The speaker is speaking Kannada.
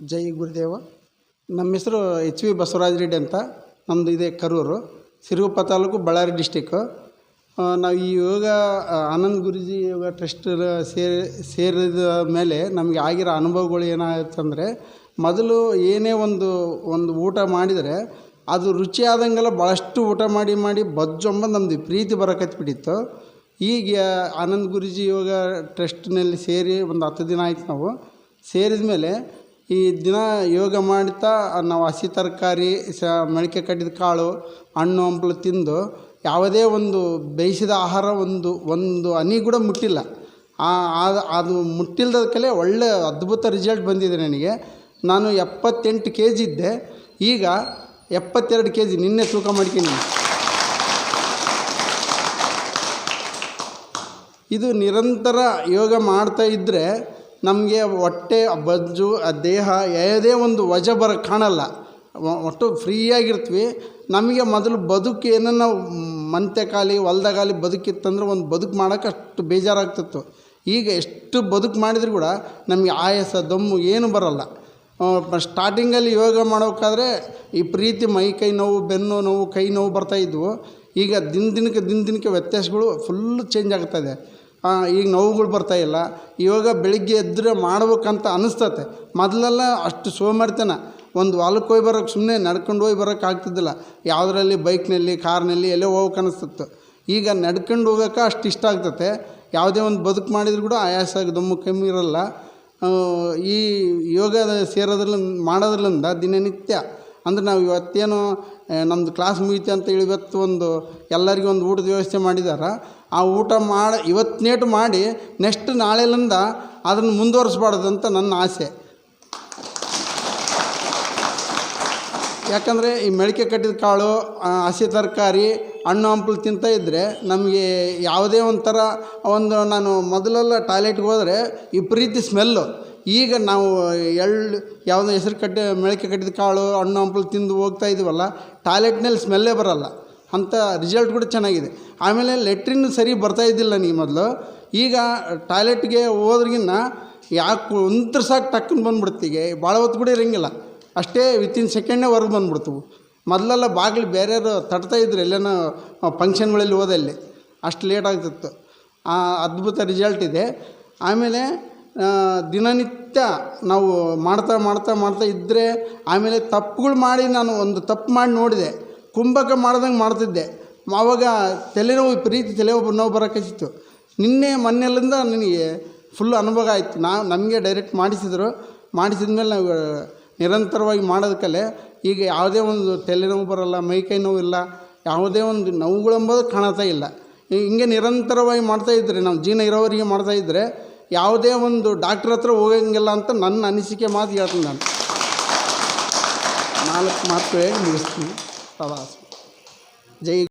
ಜೈ ಗುರುದೇವ. ನಮ್ಮ ಹೆಸರು ಎಚ್ ವಿ ಬಸವರಾಜ ರೆಡ್ಡಿ ಅಂತ. ನಮ್ಮದು ಇದೆ ಕರೂರು, ಸಿರುಗುಪ್ಪ ತಾಲೂಕು ಬಳ್ಳಾರಿ ಡಿಸ್ಟಿಕ್ಕು ನಾವು ಈ ಯೋಗ ಆನಂದ್ ಗುರೂಜಿ ಯೋಗ ಟ್ರಸ್ಟ್ ಸೇರಿ, ಸೇರಿದ ಮೇಲೆ ನಮಗೆ ಆಗಿರೋ ಅನುಭವಗಳು ಏನಾಗುತ್ತಂದರೆ ಮೊದಲು ಏನೇ ಒಂದು ಒಂದು ಊಟ ಮಾಡಿದರೆ ಅದು ರುಚಿ ಆದಂಗೆಲ್ಲ ಭಾಳಷ್ಟು ಊಟ ಮಾಡಿ ಮಾಡಿ ಬಜ್ಜೊಂಬ ನಮ್ಮದು ಪ್ರೀತಿ ಬರಕತ್ಬಿಟ್ಟಿತ್ತು ಈಗ ಆನಂದ್ ಗುರುಜಿ ಯೋಗ ಟ್ರಸ್ಟ್ನಲ್ಲಿ ಸೇರಿ ಒಂದು ಹತ್ತು ದಿನ ಆಯ್ತು ನಾವು. ಸೇರಿದ ಮೇಲೆ ಈ ದಿನ ಯೋಗ ಮಾಡ್ತಾ ನಾವು ಹಸಿ ತರಕಾರಿ, ಸ ಮೊಳಕೆ ಕಟ್ಟಿದ ಕಾಳು, ಹಣ್ಣು, ಹಂಪಲು ತಿಂದು ಯಾವುದೇ ಒಂದು ಬೇಯಿಸಿದ ಆಹಾರ ಒಂದು ಒಂದು ಹನಿ ಕೂಡ ಮುಟ್ಟಿಲ್ಲ. ಆ- ಅದು ಮುಟ್ಟಿಲ್ದಕ್ಕಲೇ ಒಳ್ಳೆ ಅದ್ಭುತ ರಿಸಲ್ಟ್ ಬಂದಿದೆ ನನಗೆ. ನಾನು ಎಪ್ಪತ್ತೆಂಟು ಕೆ ಜಿ ಇದ್ದೆ. ಈಗ ಎಪ್ಪತ್ತೆರಡು ಕೆ ಜಿ ನಿನ್ನೆ ತೂಕ ಮಾಡ್ಕೊಂಡು ಇದು ನಿರಂತರ ಯೋಗ ಮಾಡ್ತಾ ಇದ್ದರೆ ನಮಗೆ ಹೊಟ್ಟೆ, ಬಜ್ಜು, ದೇಹ ಯಾವುದೇ ಒಂದು ವಜ ಬರ ಕಾಣಲ್ಲ. ಒಟ್ಟು ಫ್ರೀಯಾಗಿರ್ತೀವಿ. ನಮಗೆ ಮೊದಲು ಬದುಕು ಏನನ್ನ ಮಂತೆಕಾಲಿ ಹೊಲ್ದಾಗಲಿ ಬದುಕಿತ್ತಂದ್ರೆ ಒಂದು ಬದುಕು ಮಾಡೋಕೆ ಅಷ್ಟು ಬೇಜಾರಾಗ್ತಿತ್ತು. ಈಗ ಎಷ್ಟು ಬದುಕು ಮಾಡಿದರೂ ಕೂಡ ನಮಗೆ ಆಯಾಸ, ದಮ್ಮು ಏನು ಬರಲ್ಲ. ಸ್ಟಾರ್ಟಿಂಗಲ್ಲಿ ಯೋಗ ಮಾಡೋಕ್ಕಾದ್ರೆ ಈ ಪ್ರೀತಿ, ಮೈ, ಕೈ ನೋವು, ಬೆನ್ನು ನೋವು, ಕೈ ನೋವು ಬರ್ತಾಯಿದ್ವು ಈಗ ದಿನ ದಿನಕ್ಕೆ ದಿನ ದಿನಕ್ಕೆ ವ್ಯತ್ಯಾಸಗಳು ಫುಲ್ಲು ಚೇಂಜ್ ಆಗ್ತಾಯಿದೆ ಈಗ ನೋವುಗಳು ಬರ್ತಾಯಿಲ್ಲ ಇವಾಗ ಬೆಳಿಗ್ಗೆ ಎದ್ದರೆ ಮಾಡ್ಬೇಕಂತ ಅನಿಸ್ತತೆ. ಮೊದಲೆಲ್ಲ ಅಷ್ಟು ಸೋಮಾರಿತನ. ಒಂದು ಹೊಲಕ್ಕೆ ಹೋಗಿ ಬರೋಕ್ಕೆ ಸುಮ್ಮನೆ ನಡ್ಕೊಂಡು ಹೋಗಿ ಬರೋಕ್ಕೆ ಆಗ್ತಿದ್ದಿಲ್ಲ. ಯಾವುದರಲ್ಲಿ ಬೈಕ್ನಲ್ಲಿ, ಕಾರ್ನಲ್ಲಿ ಎಲ್ಲೋ ಹೋಗಕ್ಕೆ ಅನಿಸ್ತಿತ್ತು. ಈಗ ನಡ್ಕೊಂಡು ಹೋಗೋಕೆ ಅಷ್ಟು ಇಷ್ಟ ಆಗ್ತತೆ. ಯಾವುದೇ ಒಂದು ಬದುಕು ಮಾಡಿದ್ರು ಕೂಡ ಆಯಾಸ ದಮ್ಮು ಕಮ್ಮಿ ಇರೋಲ್ಲ. ಈ ಯೋಗ ಸೇರೋದ್ರಲ್ಲಿ ಮಾಡೋದ್ರಲ್ಲಿಂದ ದಿನನಿತ್ಯ ಅಂದ್ರೆ ನಾವು ಇವತ್ತೇನು ನಮ್ಮದು ಕ್ಲಾಸ್ ಮುಗಿತು ಅಂತ ಹೇಳಿ ಇವತ್ತು ಒಂದು ಎಲ್ಲರಿಗೂ ಒಂದು ಊಟದ ವ್ಯವಸ್ಥೆ ಮಾಡಿದ್ದಾರೆ ಆ ಊಟ ಮಾಡಿ ಇವತ್ತಿನೇಟು ಮಾಡಿ ನೆಕ್ಸ್ಟ್ ನಾಳೆಲಿಂದ ಅದನ್ನು ಮುಂದುವರಿಸ್ಬಾರ್ದು ಅಂತ ನನ್ನ ಆಸೆ. ಯಾಕಂದರೆ ಈ ಮೆಳಕೆ ಕಟ್ಟಿದ ಕಾಳು ಹಸಿ ತರಕಾರಿ, ಹಣ್ಣು ಹಂಪಲು ತಿಂತ ಇದ್ದರೆ ನಮಗೆ ಯಾವುದೇ ಒಂಥರ ಒಂದು ನಾನು ಮೊದಲೆಲ್ಲ ಟಾಯ್ಲೆಟ್ಗೆ ಹೋದರೆ ಪ್ರೀತಿ ಸ್ಮೆಲ್ಲು ಈಗ ನಾವು ಎಳ್ಳು ಯಾವುದೋ ಹೆಸರು ಕಟ್ಟಿ ಮೊಳಕೆ ಕಟ್ಟಿದ ಕಾಳು, ಹಣ್ಣು, ಹಂಪಲು ತಿಂದು ಹೋಗ್ತಾ ಇದೀವಲ್ಲ, ಟಾಯ್ಲೆಟ್ನಲ್ಲಿ ಸ್ಮೆಲ್ಲೇ ಬರೋಲ್ಲ. ಅಂಥ ರಿಸಲ್ಟ್ ಕೂಡ ಚೆನ್ನಾಗಿದೆ. ಆಮೇಲೆ ಲೆಟ್ರಿನ್ ಸರಿ ಬರ್ತಾ ಇದ್ದಿಲ್ಲ ನನಗೆ ಮೊದಲು. ಈಗ ಟಾಯ್ಲೆಟ್ಗೆ ಹೋದ್ರಿಗಿನ್ನ ಯಾಕೆ ಒಂದ್ರ ಸಾಕು ಟಕ್ಕನ್ ಬಂದ್ಬಿಡ್ತೀಗೆ ಭಾಳ ಹೊತ್ತು ಕೂಡ ಇರೋಂಗಿಲ್ಲ. ಅಷ್ಟೇ ವಿತಿನ್ ಸೆಕೆಂಡೇ ಹೊರಗೆ ಬಂದ್ಬಿಡ್ತವು ಮೊದಲೆಲ್ಲ ಬಾಗಿಲು ಬೇರೆಯವರು ತಡ್ತಾ ಇದ್ರು, ಎಲ್ಲೇನೋ ಫಂಕ್ಷನ್ಗಳಲ್ಲಿ ಹೋದಲ್ಲಿ ಅಷ್ಟು ಲೇಟ್ ಆಗ್ತಿತ್ತು. ಆ ಅದ್ಭುತ ರಿಸಲ್ಟ್ ಇದೆ. ಆಮೇಲೆ ದಿನನಿತ್ಯ ನಾವು ಮಾಡ್ತಾ ಮಾಡ್ತಾ ಮಾಡ್ತಾ ಇದ್ದರೆ ಆಮೇಲೆ ತಪ್ಪುಗಳು ಮಾಡಿ ನಾನು ಒಂದು ತಪ್ಪು ಮಾಡಿ ನೋಡಿದೆ. ಕುಂಭಕ ಮಾಡ್ದಂಗೆ ಮಾಡ್ತಿದ್ದೆ. ಆವಾಗ ತಲೆನೋವು ಪ್ರೀತಿ ತಲೆನೋವು ನೋವು ಬರೋಕ್ಕಿತ್ತು ನಿನ್ನೆ ಮೊನ್ನೆಲಿಂದ ನನಗೆ ಫುಲ್ ಅನುಭವ ಆಯಿತು. ನಾ ನಮಗೆ ಡೈರೆಕ್ಟ್ ಮಾಡಿಸಿದ್ರು. ಮಾಡಿಸಿದ ಮೇಲೆ ನಾವು ನಿರಂತರವಾಗಿ ಮಾಡೋದಕ್ಕಲ್ಲೇ ಈಗ ಯಾವುದೇ ಒಂದು ತಲೆನೋವು ಬರೋಲ್ಲ ಮೈಕೈ ಇಲ್ಲ, ಯಾವುದೇ ಒಂದು ನೋವುಗಳೆಂಬುದು ಕಾಣತಾ ಇಲ್ಲ. ಹಿಂಗೆ ನಿರಂತರವಾಗಿ ಮಾಡ್ತಾ ಇದ್ದರೆ ನಾವು ಜೀವನ ಇರೋವರಿಗೆ ಇದ್ದರೆ ಯಾವುದೇ ಒಂದು ಡಾಕ್ಟ್ರ್ ಹತ್ರ ಹೋಗಂಗಿಲ್ಲ ಅಂತ ನನ್ನ ಅನಿಸಿಕೆ ಮಾತು ಹೇಳ್ತೀನಿ ನಾನು. ನಾಲ್ಕು ಮಾತು ಹೇಳಿ ಮುಗಿಸ್ತೀನಿ. ಪ್ರವಾಸ ಜೈ